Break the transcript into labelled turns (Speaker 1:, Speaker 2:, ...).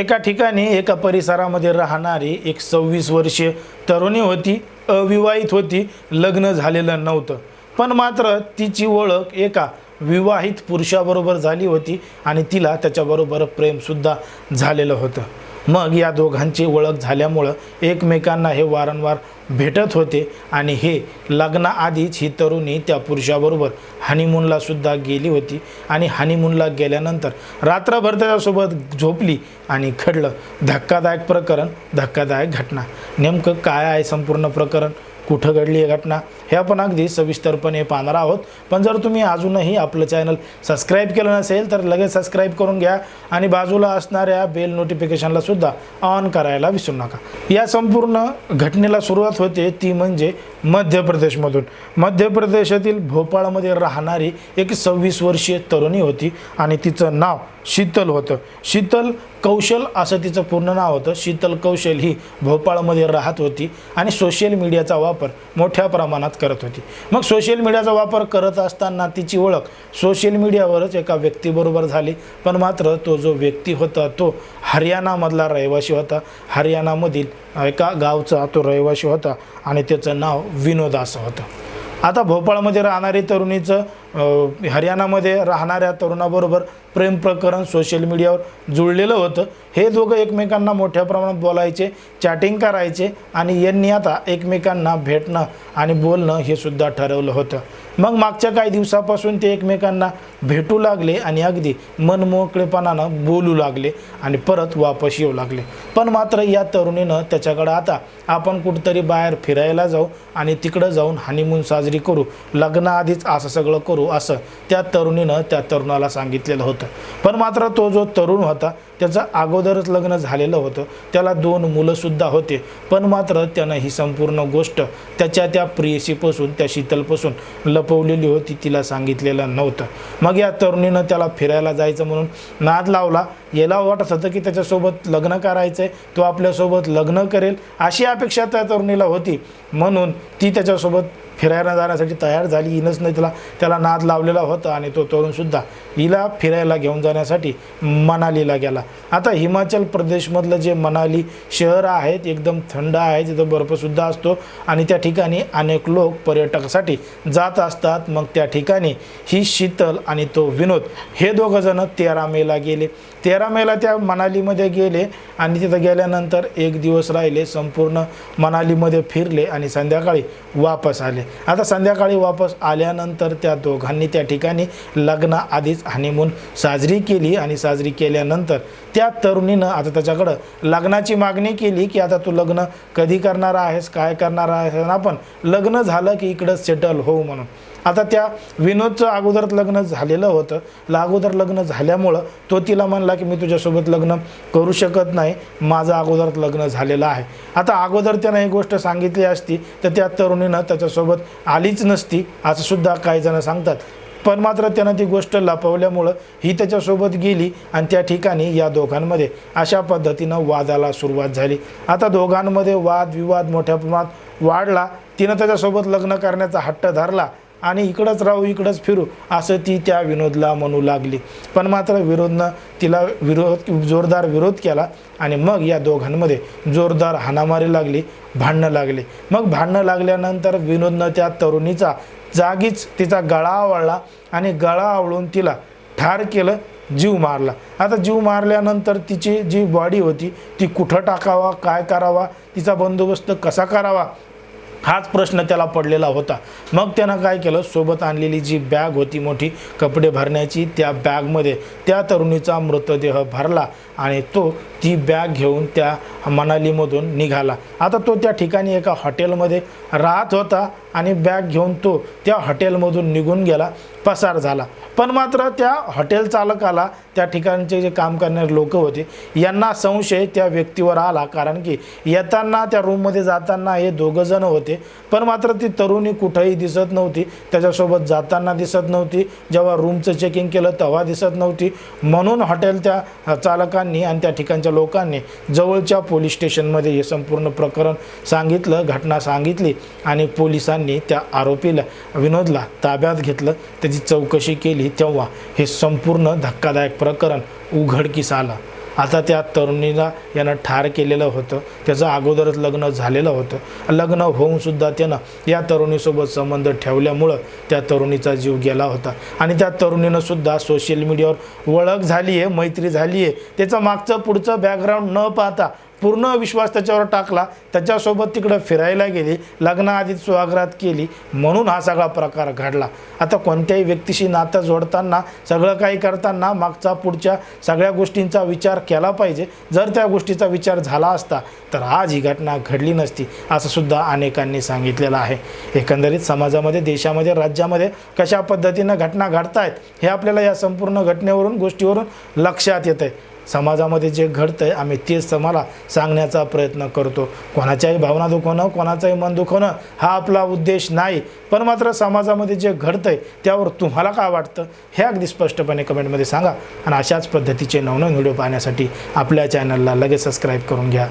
Speaker 1: एका ठिकाणी एका परिसरामध्ये राहणारी एक सव्वीस वर्षीय तरुणी होती. अविवाहित होती. लग्न झालेलं नव्हतं. पण मात्र तिची ओळख एका विवाहित पुरुषाबरोबर झाली होती आणि तिला त्याच्याबरोबर प्रेमसुद्धा झालेलं होतं. मग या दोघांची ओळख झाल्यामुळं एकमेकांना हे वारंवार भेटत होते आणि हे लग्नाआधीच ही तरुणी त्या पुरुषाबरोबर हनीमूनला सुद्धा गेली होती आणि हनीमूनला गेल्यानंतर रात्रभर त्याच्यासोबत झोपली आणि घडलं धक्कादायक प्रकरण धक्कादायक घटना. नेमकं काय आहे संपूर्ण प्रकरण? कुठं घडली आहे घटना हे आपण अगदी सविस्तरपणे पाहणार आहोत. पण जर तुम्ही अजूनही आपलं चॅनल सबस्क्राईब केलं नसेल तर लगेच सबस्क्राईब करून घ्या आणि बाजूला असणाऱ्या बेल नोटिफिकेशनला सुद्धा ऑन करायला विसरू नका. या संपूर्ण घटनेला सुरुवात होते ती म्हणजे मध्य प्रदेशमधून मध्य प्रदेशातील भोपाळमध्ये राहणारी एक सव्वीस वर्षीय तरुणी होती आणि तिचं नाव शीतल होतं. शीतल कौशल असं तिचं पूर्ण नाव होतं. शीतल कौशल ही भोपाळमध्ये राहत होती आणि सोशल मीडियाचा वापर मोठ्या प्रमाणात करत होती. मग सोशल मीडियाचा वापर करत असताना तिची ओळख सोशल मीडियावरच एका व्यक्तीबरोबर झाली. पण मात्र तो जो व्यक्ती होता तो हरियाणामधला रहिवासी होता. हरियाणामधील एका गावचा तो रहिवासी होता आणि त्याचं नाव विनोद असं होतं. आता भोपाळमध्ये राहणारी तरुणीचं हरियाणामध्ये राहणाऱ्या तरुणाबरोबर प्रेम प्रकरण सोशल मीडियावर जुळलेलं होतं. हे दोघं एकमेकांना मोठ्या प्रमाणात बोलायचे चॅटिंग करायचे आणि यांनी आता एकमेकांना भेटणं आणि बोलणं हे सुद्धा ठरवलं होतं. मग मागच्या काही दिवसापासून ते एकमेकांना भेटू लागले आणि अगदी मनमोकळेपणानं बोलू लागले आणि परत वापस येऊ लागले. पण मात्र या तरुणीनं त्याच्याकडं आता आपण कुठंतरी बाहेर फिरायला जाऊ आणि तिकडं जाऊन हनीमून साजरी करू लग्नाआधीच असं सगळं करू असं त्या तरुणीनं त्या तरुणाला सांगितलेलं होतं. पण मात्र तो जो तरुण होता त्याचं अगोदरच लग्न झालेलं होतं. त्याला दोन मुलंसुद्धा होते. पण मात्र त्यानं ही संपूर्ण गोष्ट त्याच्या त्या प्रियसीपासून त्या शीतलपासून लपवलेली होती तिला सांगितलेलं नव्हतं. मग या तरुणीनं त्याला फिरायला जायचं म्हणून नाद लावला. याला वाटत होतं की त्याच्यासोबत लग्न करायचं आहे तो आपल्यासोबत लग्न करेल अशी अपेक्षा त्या तरुणीला होती. म्हणून ती त्याच्यासोबत फिरायला जाण्यासाठी तयार झाली. हिनंच नाही तिला त्याला नाद लावलेला होता आणि तो तरुणसुद्धा हिला फिरायला घेऊन जाण्यासाठी मनालीला गेला. आता हिमाचल प्रदेशमधलं जे मनाली शहर आहेत एकदम थंड आहे तिथं बर्फसुद्धा असतो आणि त्या ठिकाणी अनेक लोक पर्यटकासाठी जात असतात. मग त्या ठिकाणी ही शीतल आणि तो विनोद हे दोघंजणं तेरा मेला गेले. तेरा मेला त्या मनालीमध्ये गेले आणि तिथं गेल्यानंतर एक दिवस राहिले संपूर्ण मनालीमध्ये फिरले आणि संध्याकाळी वापस आले. आता संध्याकाळी वापस आल्यानंतर त्या दोघांनी त्या ठिकाणी लग्नाआधीच हनीमून साजरी केली आणि साजरी केल्यानंतर त्या तरुणीनं आता त्याच्याकडं लग्नाची मागणी केली की आता तू लग्न कधी करणार आहेस काय करणार आहेस? आपण लग्न झालं की इकडं सेटल होऊ म्हणून. आता त्या विनोदचं अगोदर लग्न झालेलं होतं. अगोदर लग्न झाल्यामुळं तो तिला म्हणला की मी तुझ्यासोबत लग्न करू शकत नाही. माझं अगोदर लग्न झालेलं आहे. आता अगोदर त्यानं ही गोष्ट सांगितली असती तर त्या तरुणीनं त्याच्यासोबत आलीच नसती असं सुद्धा काही जण सांगतात. पण मात्र त्यानं ती गोष्ट लपवल्यामुळं ही त्याच्यासोबत गेली आणि त्या ठिकाणी या दोघांमध्ये अशा पद्धतीनं वादाला सुरुवात झाली. आता दोघांमध्ये वादविवाद मोठ्या प्रमाणात वाढला. तिनं त्याच्यासोबत लग्न करण्याचा हट्ट धरला. आणि इकडंच राहू इकडंच फिरू असं ती त्या विनोदला म्हणू लागली. पण मात्र विरोधनं तिला विरोध जोरदार विरोध केला आणि मग या दोघांमध्ये जोरदार हाणामारी लागली भांडणं लागले. मग भांडणं लागल्यानंतर विनोदनं त्या तरुणीचा जागीच तिचा गळा आवळला आणि गळा आवळून तिला ठार केलं जीव मारला. आता जीव मारल्यानंतर तिची जी बॉडी होती ती कुठं टाकावा काय करावा तिचा बंदोबस्त कसा करावा हाच प्रश्न त्याला पडलेला होता. मग त्यानं काय केलं? सोबत आणलेली जी बॅग होती मोठी कपडे भरण्याची त्या बॅगमध्ये त्या तरुणीचा मृतदेह भरला आणि तो ती बॅग घेऊन त्या मनालीमधून निघाला. आता तो त्या ठिकाणी एका हॉटेलमध्ये राहत होता. आणि बॅग घेऊन तो त्या हॉटेलमधून निघून गेला पसार झाला. पण मात्र त्या हॉटेल चालकाला त्या ठिकाणचे जे काम करणारे लोक होते यांना संशय त्या व्यक्तीवर आला. कारण की येताना त्या रूममध्ये जाताना हे दोघंजणं होते. पण मात्र ती तरुणी कुठंही दिसत नव्हती. त्याच्यासोबत जाताना दिसत नव्हती. जेव्हा रूमचं चेकिंग केलं तेव्हा दिसत नव्हती. म्हणून हॉटेल त्या चालकांनी आणि त्या ठिकाणच्या लोकांनी जवळच्या पोलीस स्टेशनमध्ये हे संपूर्ण प्रकरण सांगितलं घटना सांगितली आणि पोलिसांनी त्या आरोपीला विनोदला ताब्यात घेतलं. त्याची चौकशी केली तेव्हा हे संपूर्ण धक्कादायक प्रकरण उघडकीस आलं. आता त्या तरुणीला यानं ठार केलेलं होतं. त्याचं अगोदरच लग्न झालेलं होतं. लग्न होऊन सुद्धा त्यानं या तरुणीसोबत संबंध ठेवल्यामुळं त्या तरुणीचा जीव गेला होता. आणि त्या तरुणीनं सुद्धा सोशल मीडियावर ओळख झाली आहे मैत्री झाली आहे त्याचं मागचं पुढचं बॅकग्राऊंड न पाहता पूर्ण विश्वास त्याच्यावर टाकला. त्याच्यासोबत तिकडं फिरायला गेली. लग्नाआधीच स्वागत केली. म्हणून हा सगळा प्रकार घडला. आता कोणत्याही व्यक्तीशी नातं जोडताना सगळं काही करताना मागचा पुढच्या सगळ्या गोष्टींचा विचार केला पाहिजे. जर त्या गोष्टीचा विचार झाला असता तर आज ही घटना घडली नसती असं सुद्धा अनेकांनी सांगितलेलं आहे. एकंदरीत समाजामध्ये देशामध्ये राज्यामध्ये कशा पद्धतीनं घटना घडतायत हे आपल्याला या संपूर्ण घटनेवरून गोष्टीवरून लक्षात येतं आहे समाजामध्ये जे घडतं आहे आम्ही तेच तुम्हाला सांगण्याचा प्रयत्न करतो. कोणाच्याही भावना दुखवणं कोणाचंही मन दुखवणं हा आपला उद्देश नाही. पण मात्र समाजामध्ये जे घडतं आहे त्यावर तुम्हाला काय वाटतं? हे अगदी स्पष्टपणे कमेंटमध्ये सांगा. आणि अशाच पद्धतीचे नवनवीन व्हिडिओ पाहण्यासाठी आपल्या चॅनलला लगेच सबस्क्राईब करून घ्या.